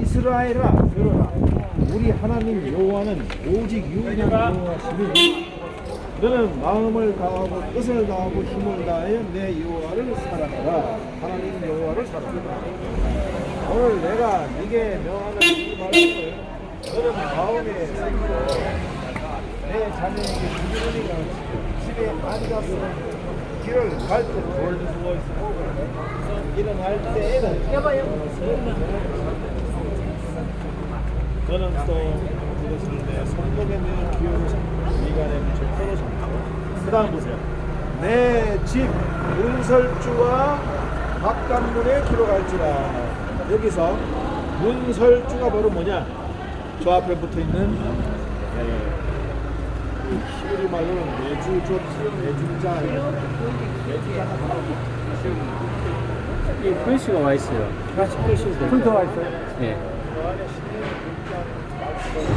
이스라엘아 들어라. 우리 하나님 여호와는 오직 유일한 여호와시니 너는 마음을 다하고 뜻을 다하고 힘을 다하여 내 여호와를 사랑하라. 하나님 여호와를 사랑하라. 오늘 내가 네게 명하는 이 말씀을 너는 마음에 새기고 내 자녀에게 주리니가 집에 앉아서 길을 갈때 돌고 일어날 때에는 저는 또 이것을 내 손목에 매어 기울여 미간에 붙여 포로 삼고. 그 다음 보세요. 내집 문설주와 바깥문에 들어갈지라 여기서 문설주가 바로 뭐냐? 저 앞에 붙어있는 예, 히브리 말로는 내주조 내주자. 내주자가 바로 이 글씨가 와 있어요. 글씨 풀도 와 있어요 예. 그 안에 16장